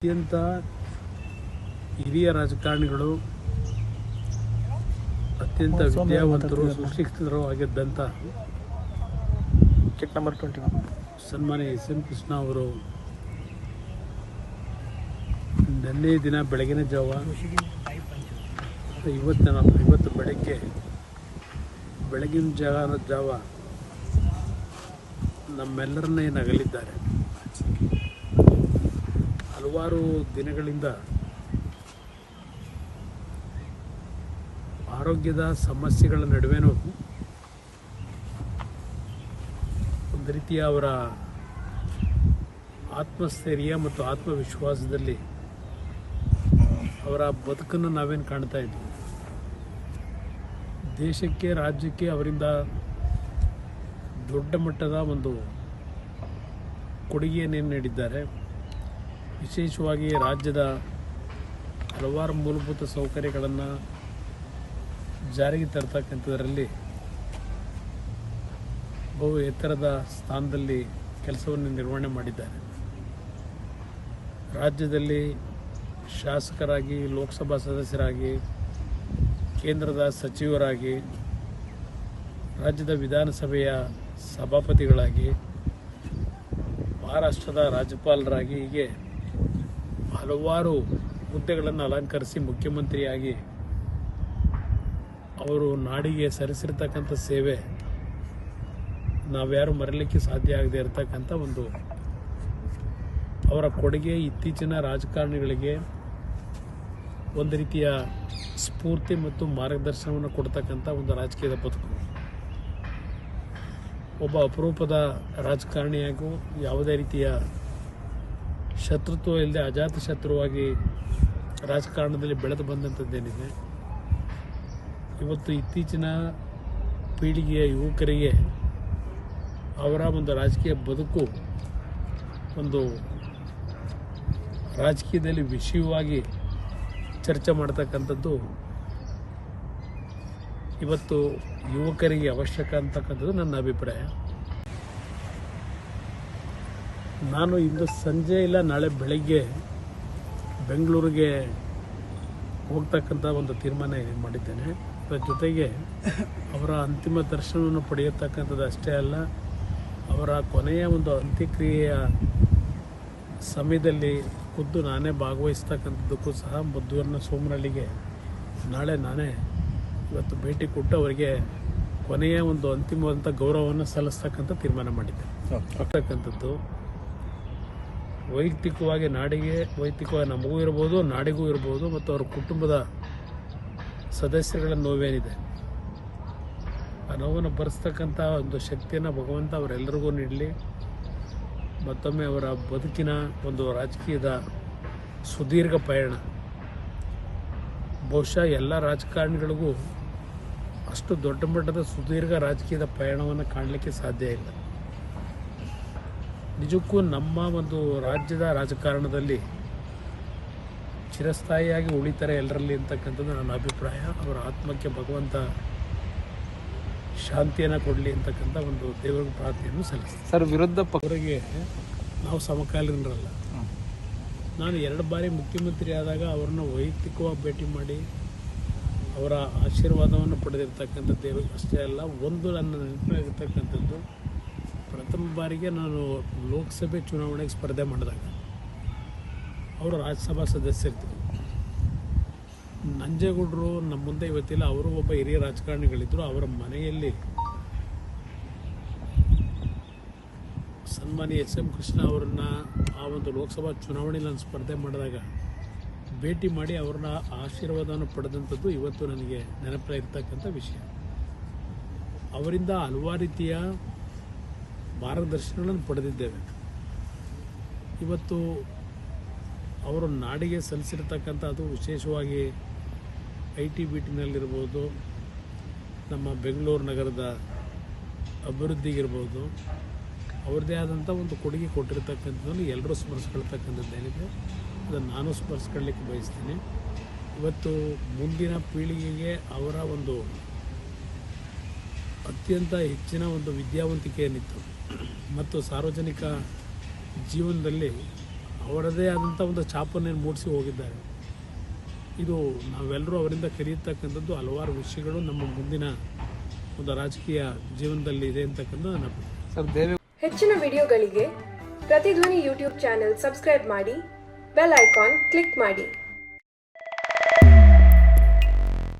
ಅತ್ಯಂತ ಹಿರಿಯ ರಾಜಕಾರಣಿಗಳು ಅತ್ಯಂತ ವಿದ್ಯಾವಂತರು ಸುಶಿಕ್ಷಿತರು ಆಗಿದ್ದಂಥ ಚೆಕ್ ನಂಬರ್ ಟ್ವೆಂಟಿ ಸನ್ಮಾನಿ ಸನ್ಮಾನ್ಯ ಎಸ್ ಎಂ ಕೃಷ್ಣ ಅವರು. ನಿನ್ನೆ ದಿನ ಬೆಳಗಿನ ಜಾವ ಇವತ್ತಿನ ಇವತ್ತು ಬೆಳಗ್ಗೆ ಬೆಳಗಿನ ಜಾವ ಜಾವ ನಮ್ಮೆಲ್ಲರನ್ನ ಏನು ಅಗಲಿದ್ದಾರೆ? ಹಲವಾರು ದಿನಗಳಿಂದ ಆರೋಗ್ಯದ ಸಮಸ್ಯೆಗಳ ನಡುವೆನೂ ಒಂದು ರೀತಿಯ ಅವರ ಆತ್ಮಸ್ಥೈರ್ಯ ಮತ್ತು ಆತ್ಮವಿಶ್ವಾಸದಲ್ಲಿ ಅವರ ಬದುಕನ್ನು ನಾವೇನು ಕಾಣ್ತಾ ಇದ್ವಿ. ದೇಶಕ್ಕೆ, ರಾಜ್ಯಕ್ಕೆ ಅವರಿಂದ ದೊಡ್ಡ ಮಟ್ಟದ ಒಂದು ಕೊಡುಗೆಯನ್ನೇನು ನೀಡಿದ್ದಾರೆ. ವಿಶೇಷವಾಗಿ ರಾಜ್ಯದ ಹಲವಾರು ಮೂಲಭೂತ ಸೌಕರ್ಯಗಳನ್ನು ಜಾರಿಗೆ ತರ್ತಕ್ಕಂಥದ್ರಲ್ಲಿ ಬಹು ಎತ್ತರದ ಸ್ಥಾನದಲ್ಲಿ ಕೆಲಸವನ್ನು ನಿರ್ವಹಣೆ ಮಾಡಿದ್ದಾರೆ. ರಾಜ್ಯದಲ್ಲಿ ಶಾಸಕರಾಗಿ, ಲೋಕಸಭಾ ಸದಸ್ಯರಾಗಿ, ಕೇಂದ್ರದ ಸಚಿವರಾಗಿ, ರಾಜ್ಯದ ವಿಧಾನಸಭೆಯ ಸಭಾಪತಿಗಳಾಗಿ, ಮಹಾರಾಷ್ಟ್ರದ ರಾಜ್ಯಪಾಲರಾಗಿ ಹೀಗೆ ಹಲವಾರು ಹುದ್ದೆಗಳನ್ನು ಅಲಂಕರಿಸಿ ಮುಖ್ಯಮಂತ್ರಿಯಾಗಿ ಅವರು ನಾಡಿಗೆ ಸರಿಸಿರ್ತಕ್ಕಂಥ ಸೇವೆ ನಾವ್ಯಾರು ಮರಲಿಕ್ಕೆ ಸಾಧ್ಯ ಆಗದೆ ಇರತಕ್ಕಂಥ ಒಂದು ಅವರ ಕೊಡುಗೆ ಇತ್ತೀಚಿನ ರಾಜಕಾರಣಿಗಳಿಗೆ ಒಂದು ರೀತಿಯ ಸ್ಫೂರ್ತಿ ಮತ್ತು ಮಾರ್ಗದರ್ಶನವನ್ನು ಕೊಡ್ತಕ್ಕಂಥ ಒಂದು ರಾಜಕೀಯದ ಬದುಕು. ಒಬ್ಬ ಅಪರೂಪದ ರಾಜಕಾರಣಿಯಾಗೂ ಯಾವುದೇ ರೀತಿಯ ಶತ್ರುತ್ವ ಇಲ್ಲದೆ ಅಜಾತ ಶತ್ರುವಾಗಿ ರಾಜಕಾರಣದಲ್ಲಿ ಬೆಳೆದು ಬಂದಂಥದ್ದೇನಿದೆ. ಇವತ್ತು ಇತ್ತೀಚಿನ ಪೀಳಿಗೆಯ ಯುವಕರಿಗೆ ಅವರ ಒಂದು ರಾಜಕೀಯ ಬದುಕು ಒಂದು ರಾಜಕೀಯದಲ್ಲಿ ವಿಷಯವಾಗಿ ಚರ್ಚೆ ಮಾಡ್ತಕ್ಕಂಥದ್ದು ಇವತ್ತು ಯುವಕರಿಗೆ ಅವಶ್ಯಕ ಅಂತಕ್ಕಂಥದ್ದು ನನ್ನ ಅಭಿಪ್ರಾಯ. ನಾನು ಇಂದು ಸಂಜೆ ಇಲ್ಲ ನಾಳೆ ಬೆಳಗ್ಗೆ ಬೆಂಗಳೂರಿಗೆ ಹೋಗ್ತಕ್ಕಂಥ ಒಂದು ತೀರ್ಮಾನ ಮಾಡಿದ್ದೇನೆ. ಅದರ ಜೊತೆಗೆ ಅವರ ಅಂತಿಮ ದರ್ಶನವನ್ನು ಪಡೆಯತಕ್ಕಂಥದ್ದು ಅಷ್ಟೇ ಅಲ್ಲ ಅವರ ಕೊನೆಯ ಒಂದು ಅಂತ್ಯಕ್ರಿಯೆಯ ಸಮಯದಲ್ಲಿ ಖುದ್ದು ನಾನೇ ಭಾಗವಹಿಸ್ತಕ್ಕಂಥದ್ದಕ್ಕೂ ಸಹ ಮದ್ದೂರಿನ ಸೋಮನಳ್ಳಿಗೆ ನಾಳೆ ನಾನೇ ಇವತ್ತು ಭೇಟಿ ಕೊಟ್ಟು ಅವರಿಗೆ ಕೊನೆಯ ಒಂದು ಅಂತಿಮವಾದಂಥ ಗೌರವವನ್ನು ಸಲ್ಲಿಸ್ತಕ್ಕಂಥ ತೀರ್ಮಾನ ಮಾಡಿದ್ದೆ. ಆಗ್ತಕ್ಕಂಥದ್ದು ವೈಯಕ್ತಿಕವಾಗಿ ನಾಡಿಗೆ, ವೈಯಕ್ತಿಕವಾಗಿ ನಮಗೂ ಇರ್ಬೋದು, ನಾಡಿಗೂ ಇರ್ಬೋದು, ಮತ್ತು ಅವರ ಕುಟುಂಬದ ಸದಸ್ಯರುಗಳ ನೋವೇನಿದೆ. ಆ ನೋವನ್ನು ಭರಿಸ್ತಕ್ಕಂಥ ಒಂದು ಶಕ್ತಿಯನ್ನು ಭಗವಂತ ಅವರೆಲ್ಲರಿಗೂ ನೀಡಲಿ. ಮತ್ತೊಮ್ಮೆ ಅವರ ಬದುಕಿನ ಒಂದು ರಾಜಕೀಯದ ಸುದೀರ್ಘ ಪಯಣ. ಬಹುಶಃ ಎಲ್ಲ ರಾಜಕಾರಣಿಗಳಿಗೂ ಅಷ್ಟು ದೊಡ್ಡ ಮಟ್ಟದ ಸುದೀರ್ಘ ರಾಜಕೀಯದ ಪಯಣವನ್ನು ಕಾಣಲಿಕ್ಕೆ ಸಾಧ್ಯ ಇಲ್ಲ. ನಿಜಕ್ಕೂ ನಮ್ಮ ಒಂದು ರಾಜ್ಯದ ರಾಜಕಾರಣದಲ್ಲಿ ಚಿರಸ್ಥಾಯಿಯಾಗಿ ಉಳಿತಾರೆ ಎಲ್ಲರಲ್ಲಿ ಅಂತಕ್ಕಂಥದ್ದು ನನ್ನ ಅಭಿಪ್ರಾಯ. ಅವರ ಆತ್ಮಕ್ಕೆ ಭಗವಂತ ಶಾಂತಿಯನ್ನು ಕೊಡಲಿ ಅಂತಕ್ಕಂಥ ಒಂದು ದೇವರ ಪ್ರಾರ್ಥನೆಯನ್ನು ಸಲ್ಲಿಸ್ತೀನಿ. ಸರ್ ವಿರುದ್ಧ ಪಕ್ಷವರಿಗೆ ನಾವು ಸಮಕಾಲೀನರಲ್ಲ. ನಾನು ಎರಡು ಬಾರಿ ಮುಖ್ಯಮಂತ್ರಿ ಆದಾಗ ಅವರನ್ನು ವೈಯಕ್ತಿಕವಾಗಿ ಭೇಟಿ ಮಾಡಿ ಅವರ ಆಶೀರ್ವಾದವನ್ನು ಪಡೆದಿರ್ತಕ್ಕಂಥ ದೇವರು ಅಷ್ಟೇ ಅಲ್ಲ ಒಂದು ನನ್ನ ನೆನಪಿನಾಗಿರ್ತಕ್ಕಂಥದ್ದು ಪ್ರಥಮ ಬಾರಿಗೆ ನಾನು ಲೋಕಸಭೆ ಚುನಾವಣೆಗೆ ಸ್ಪರ್ಧೆ ಮಾಡಿದಾಗ ಅವರು ರಾಜ್ಯಸಭಾ ಸದಸ್ಯರಿದ್ದರು ನಂಜೇಗೌಡರು ನಮ್ಮ ಮುಂದೆ ಇವತ್ತಿಲ್ಲ, ಅವರು ಒಬ್ಬ ಹಿರಿಯ ರಾಜಕಾರಣಿಗಳಿದ್ದರು ಅವರ ಮನೆಯಲ್ಲಿ ಸನ್ಮಾನ್ಯ ಎಸ್ ಎಂ ಕೃಷ್ಣ ಅವರನ್ನ ಆ ಒಂದು ಲೋಕಸಭಾ ಚುನಾವಣೆಯಲ್ಲಿ ನಾನು ಸ್ಪರ್ಧೆ ಮಾಡಿದಾಗ ಭೇಟಿ ಮಾಡಿ ಅವ್ರನ್ನ ಆಶೀರ್ವಾದವನ್ನು ಪಡೆದಂಥದ್ದು ಇವತ್ತು ನನಗೆ ನೆನಪಿರ್ತಕ್ಕಂಥ ವಿಷಯ. ಅವರಿಂದ ಹಲವಾರು ರೀತಿಯ ಮಾರ್ಗದರ್ಶನಗಳನ್ನು ಪಡೆದಿದ್ದೇವೆ. ಇವತ್ತು ಅವರು ನಾಡಿಗೆ ಸಲ್ಲಿಸಿರ್ತಕ್ಕಂಥ ಅದು ವಿಶೇಷವಾಗಿ ಐ ಟಿ ಬಿ ಟಿನಲ್ಲಿರ್ಬೋದು ನಮ್ಮ ಬೆಂಗಳೂರು ನಗರದ ಅಭಿವೃದ್ಧಿಗಿರ್ಬೋದು, ಅವ್ರದ್ದೇ ಆದಂಥ ಒಂದು ಕೊಡುಗೆ ಕೊಟ್ಟಿರ್ತಕ್ಕಂಥದ್ದನ್ನು ಎಲ್ಲರೂ ಸ್ಮರಿಸ್ಕೊಳ್ತಕ್ಕಂಥದ್ದೇನಿದೆ ಅದನ್ನು ನಾನು ಸ್ಮರಿಸ್ಕೊಳ್ಳಿಕ್ಕೆ ಬಯಸ್ತೀನಿ. ಇವತ್ತು ಮುಂದಿನ ಪೀಳಿಗೆಗೆ ಅವರ ಒಂದು ಅತ್ಯಂತ ಹೆಚ್ಚಿನ ಒಂದು ವಿದ್ಯಾವಂತಿಕೆಯನ್ನಿತ್ತು. ಮತ್ತು ಸಾರ್ವಜನಿಕ ಜೀವನದಲ್ಲಿ ಅವರದೇ ಆದಂಥ ಒಂದು ಛಾಪನ್ನು ಮೂಡಿಸಿ ಹೋಗಿದ್ದಾರೆ. ಇದು ನಾವೆಲ್ಲರೂ ಅವರಿಂದ ಕಲಿಯತಕ್ಕಂಥದ್ದು ಹಲವಾರು ವಿಷಯಗಳು ನಮ್ಮ ಮುಂದಿನ ಒಂದು ರಾಜಕೀಯ ಜೀವನದಲ್ಲಿ ಇದೆ ಅಂತಕ್ಕಂಥ ನಮ್ಮ ಸರ್ ದೇವೆ ಹೆಚ್ಚಿನ ವಿಡಿಯೋಗಳಿಗೆ ಪ್ರತಿಧ್ವನಿ ಯೂಟ್ಯೂಬ್ ಚಾನೆಲ್ ಸಬ್ಸ್ಕ್ರೈಬ್ ಮಾಡಿ ಬೆಲ್ ಐಕಾನ್ ಕ್ಲಿಕ್ ಮಾಡಿ.